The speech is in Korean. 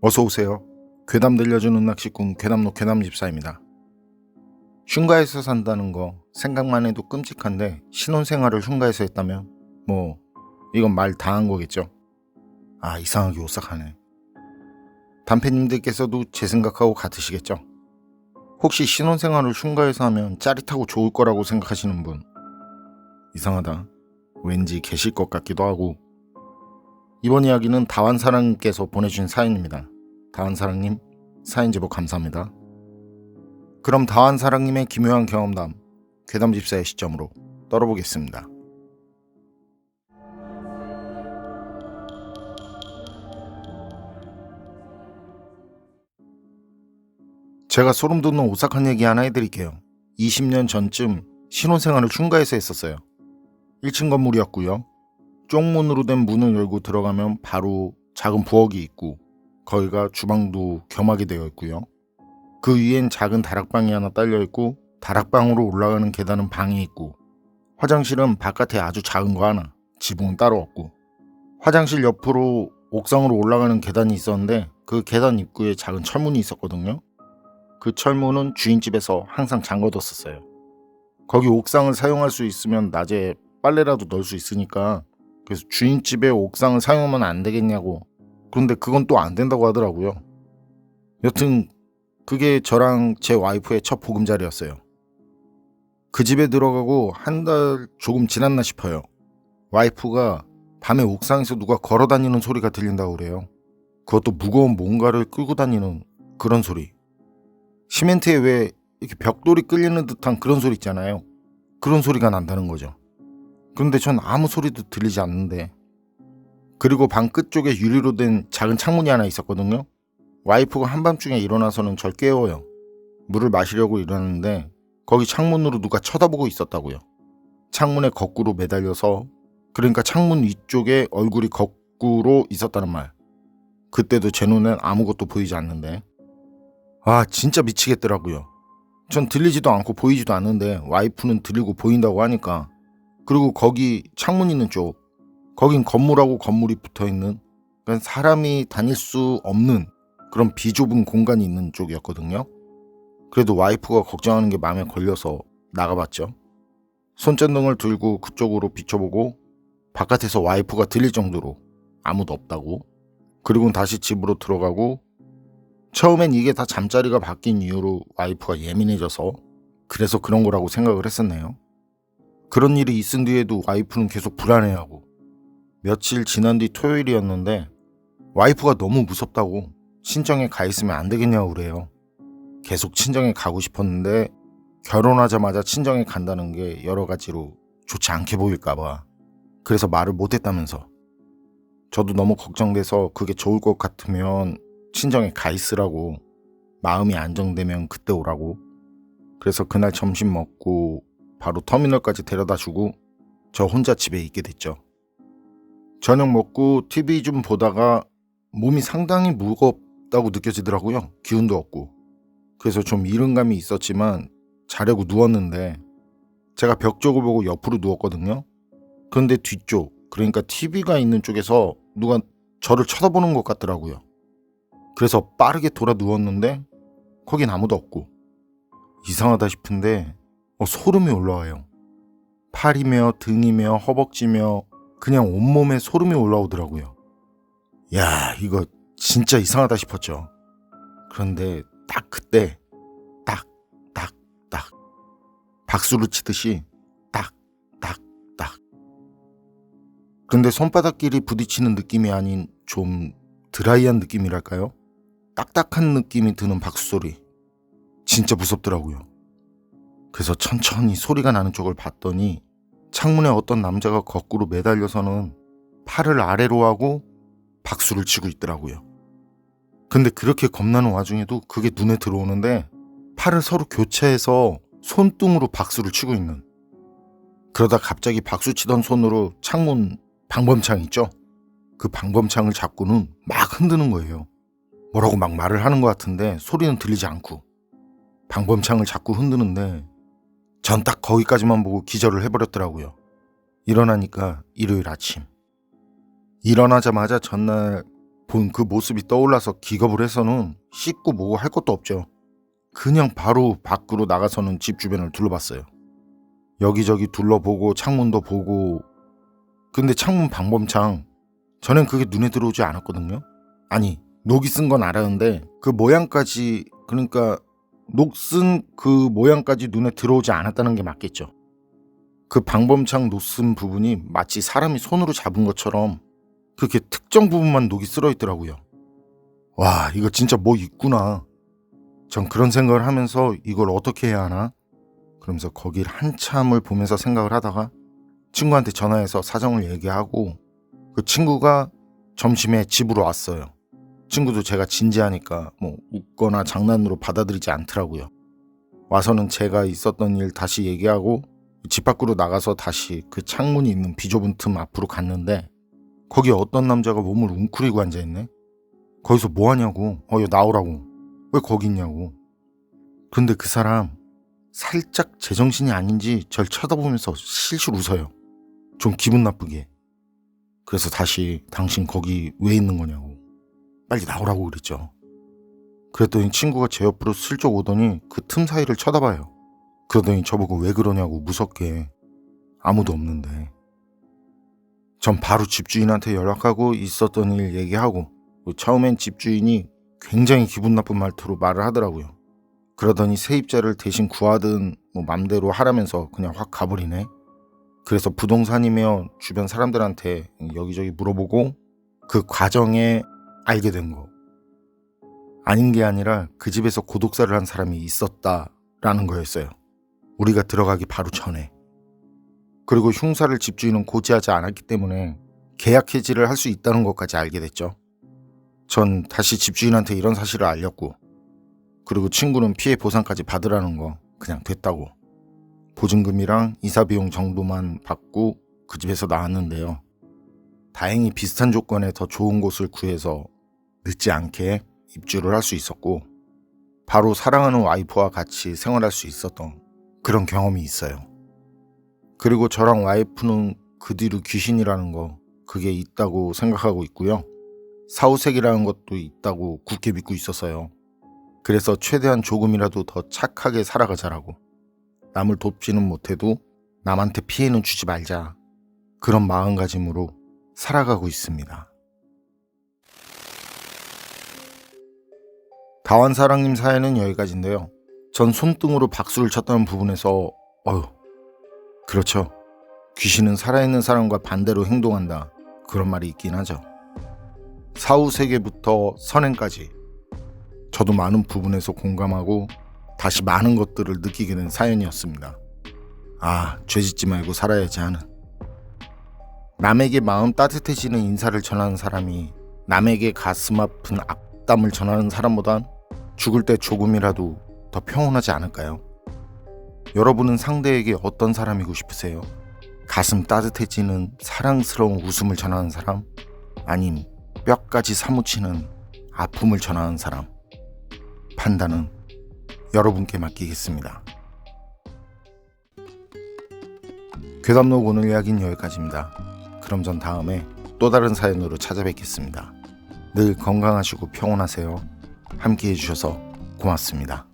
어서 오세요. 괴담 들려주는 낚시꾼 괴담로 괴담 집사입니다. 흉가에서 산다는 거 생각만 해도 끔찍한데 신혼생활을 흉가에서 했다면 뭐 이건 말 다 한 거겠죠. 아 이상하게 오싹하네. 단패님들께서도 제 생각하고 같으시겠죠. 혹시 신혼생활을 흉가에서 하면 짜릿하고 좋을 거라고 생각하시는 분 이상하다. 왠지 계실 것 같기도 하고 이번 이야기는 다완사랑님께서 보내주신 사연입니다. 다완사랑님 사연 제보 감사합니다. 그럼 다완사랑님의 기묘한 경험담 괴담집사의 시점으로 떨어보겠습니다. 제가 소름 돋는 오싹한 얘기 하나 해드릴게요. 20년 전쯤 신혼생활을 흉가에서 했었어요. 1층 건물이었고요. 쪽문으로 된 문을 열고 들어가면 바로 작은 부엌이 있고 거기가 주방도 겸하게 되어 있고요. 그 위엔 작은 다락방이 하나 딸려 있고 다락방으로 올라가는 계단은 방이 있고 화장실은 바깥에 아주 작은 거 하나, 지붕은 따로 없고 화장실 옆으로 옥상으로 올라가는 계단이 있었는데 그 계단 입구에 작은 철문이 있었거든요. 그 철문은 주인집에서 항상 잠궈뒀었어요. 거기 옥상을 사용할 수 있으면 낮에 빨래라도 넣을 수 있으니까 그래서 주인집에 옥상을 사용하면 안 되겠냐고 그런데 그건 또 안 된다고 하더라고요. 여튼 그게 저랑 제 와이프의 첫 보금자리였어요. 그 집에 들어가고 한 달 조금 지났나 싶어요. 와이프가 밤에 옥상에서 누가 걸어 다니는 소리가 들린다고 그래요. 그것도 무거운 뭔가를 끌고 다니는 그런 소리. 시멘트에 왜 이렇게 벽돌이 끌리는 듯한 그런 소리 있잖아요. 그런 소리가 난다는 거죠. 그런데 전 아무 소리도 들리지 않는데. 그리고 방 끝쪽에 유리로 된 작은 창문이 하나 있었거든요. 와이프가 한밤중에 일어나서는 절 깨워요. 물을 마시려고 일어났는데 거기 창문으로 누가 쳐다보고 있었다고요. 창문에 거꾸로 매달려서 그러니까 창문 위쪽에 얼굴이 거꾸로 있었다는 말. 그때도 제 눈엔 아무것도 보이지 않는데. 아 진짜 미치겠더라고요. 전 들리지도 않고 보이지도 않는데 와이프는 들리고 보인다고 하니까 그리고 거기 창문 있는 쪽 거긴 건물하고 건물이 붙어 있는 그러니까 사람이 다닐 수 없는 그런 비좁은 공간이 있는 쪽이었거든요. 그래도 와이프가 걱정하는 게 마음에 걸려서 나가봤죠. 손전등을 들고 그쪽으로 비춰보고 바깥에서 와이프가 들릴 정도로 아무도 없다고. 그리고 다시 집으로 들어가고 처음엔 이게 다 잠자리가 바뀐 이유로 와이프가 예민해져서 그래서 그런 거라고 생각을 했었네요. 그런 일이 있은 뒤에도 와이프는 계속 불안해하고 며칠 지난 뒤 토요일이었는데 와이프가 너무 무섭다고 친정에 가 있으면 안 되겠냐고 그래요. 계속 친정에 가고 싶었는데 결혼하자마자 친정에 간다는 게 여러 가지로 좋지 않게 보일까봐. 그래서 말을 못했다면서. 저도 너무 걱정돼서 그게 좋을 것 같으면 친정에 가 있으라고 마음이 안정되면 그때 오라고. 그래서 그날 점심 먹고 바로 터미널까지 데려다 주고 저 혼자 집에 있게 됐죠. 저녁 먹고 TV 좀 보다가 몸이 상당히 무겁다고 느껴지더라고요. 기운도 없고. 그래서 좀 이른감이 있었지만 자려고 누웠는데 제가 벽 쪽을 보고 옆으로 누웠거든요. 그런데 뒤쪽, 그러니까 TV가 있는 쪽에서 누가 저를 쳐다보는 것 같더라고요. 그래서 빠르게 돌아 누웠는데 거긴 아무도 없고 이상하다 싶은데 어, 소름이 올라와요. 팔이며 등이며 허벅지며 그냥 온몸에 소름이 올라오더라고요. 야, 이거 진짜 이상하다 싶었죠. 그런데 딱 그때 딱, 딱, 딱 박수를 치듯이 딱, 딱, 딱. 근데 손바닥끼리 부딪히는 느낌이 아닌 좀 드라이한 느낌이랄까요? 딱딱한 느낌이 드는 박수 소리. 진짜 무섭더라고요. 그래서 천천히 소리가 나는 쪽을 봤더니 창문에 어떤 남자가 거꾸로 매달려서는 팔을 아래로 하고 박수를 치고 있더라고요. 근데 그렇게 겁나는 와중에도 그게 눈에 들어오는데 팔을 서로 교체해서 손등으로 박수를 치고 있는. 그러다 갑자기 박수 치던 손으로 창문 방범창 있죠? 그 방범창을 잡고는 막 흔드는 거예요. 뭐라고 막 말을 하는 것 같은데 소리는 들리지 않고. 방범창을 자꾸 흔드는데 전 딱 거기까지만 보고 기절을 해버렸더라고요. 일어나니까 일요일 아침. 일어나자마자 전날 본 그 모습이 떠올라서 기겁을 해서는 씻고 뭐고 할 것도 없죠. 그냥 바로 밖으로 나가서는 집 주변을 둘러봤어요. 여기저기 둘러보고 창문도 보고 근데 창문 방범창 전엔 그게 눈에 들어오지 않았거든요. 아니 녹이 쓴 건 알았는데 그 모양까지 그러니까 녹쓴그 모양까지 눈에 들어오지 않았다는 게 맞겠죠. 그 방범창 녹쓴 부분이 마치 사람이 손으로 잡은 것처럼 그렇게 특정 부분만 녹이 쓸어 있더라고요. 와 이거 진짜 뭐 있구나. 전 그런 생각을 하면서 이걸 어떻게 해야 하나? 그러면서 거길 한참을 보면서 생각을 하다가 친구한테 전화해서 사정을 얘기하고 그 친구가 점심에 집으로 왔어요. 친구도 제가 진지하니까 뭐 웃거나 장난으로 받아들이지 않더라고요. 와서는 제가 있었던 일 다시 얘기하고 집 밖으로 나가서 다시 그 창문이 있는 비좁은 틈 앞으로 갔는데 거기에 어떤 남자가 몸을 웅크리고 앉아있네? 거기서 뭐 하냐고. 어, 여 나오라고. 왜 거기 있냐고. 근데 그 사람 살짝 제정신이 아닌지 절 쳐다보면서 실실 웃어요. 좀 기분 나쁘게. 그래서 다시 당신 거기 왜 있는 거냐고. 빨리 나오라고 그랬죠. 그랬더니 친구가 제 옆으로 슬쩍 오더니 그 틈 사이를 쳐다봐요. 그러더니 저보고 왜 그러냐고 무섭게. 아무도 없는데. 전 바로 집주인한테 연락하고 있었던 일 얘기하고 처음엔 집주인이 굉장히 기분 나쁜 말투로 말을 하더라고요. 그러더니 세입자를 대신 구하든 뭐 맘대로 하라면서 그냥 확 가버리네. 그래서 부동산이며 주변 사람들한테 여기저기 물어보고 그 과정에 알게 된 거. 아닌 게 아니라 그 집에서 고독사를 한 사람이 있었다라는 거였어요. 우리가 들어가기 바로 전에. 그리고 흉사를 집주인은 고지하지 않았기 때문에 계약 해지를 할 수 있다는 것까지 알게 됐죠. 전 다시 집주인한테 이런 사실을 알렸고, 그리고 친구는 피해 보상까지 받으라는 거 그냥 됐다고. 보증금이랑 이사비용 정도만 받고 그 집에서 나왔는데요. 다행히 비슷한 조건에 더 좋은 곳을 구해서 늦지 않게 입주를 할 수 있었고, 바로 사랑하는 와이프와 같이 생활할 수 있었던 그런 경험이 있어요. 그리고 저랑 와이프는 그 뒤로 귀신이라는 거 그게 있다고 생각하고 있고요. 사후색이라는 것도 있다고 굳게 믿고 있었어요. 그래서 최대한 조금이라도 더 착하게 살아가자라고. 남을 돕지는 못해도 남한테 피해는 주지 말자. 그런 마음가짐으로 살아가고 있습니다. 다완사랑님 사연은 여기까지인데요. 전 손등으로 박수를 쳤다는 부분에서 어휴 그렇죠. 귀신은 살아있는 사람과 반대로 행동한다. 그런 말이 있긴 하죠. 사후 세계부터 선행까지 저도 많은 부분에서 공감하고 다시 많은 것들을 느끼게 된 사연이었습니다. 아, 죄 짓지 말고 살아야지 하는. 남에게 마음 따뜻해지는 인사를 전하는 사람이 남에게 가슴 아픈 악담을 전하는 사람보단 죽을 때 조금이라도 더 평온하지 않을까요? 여러분은 상대에게 어떤 사람이고 싶으세요? 가슴 따뜻해지는 사랑스러운 웃음을 전하는 사람? 아님 뼈까지 사무치는 아픔을 전하는 사람? 판단은 여러분께 맡기겠습니다. 괴담록 오늘 이야기는 여기까지입니다. 그럼 전 다음에 또 다른 사연으로 찾아뵙겠습니다. 늘 건강하시고 평온하세요. 함께 해주셔서 고맙습니다.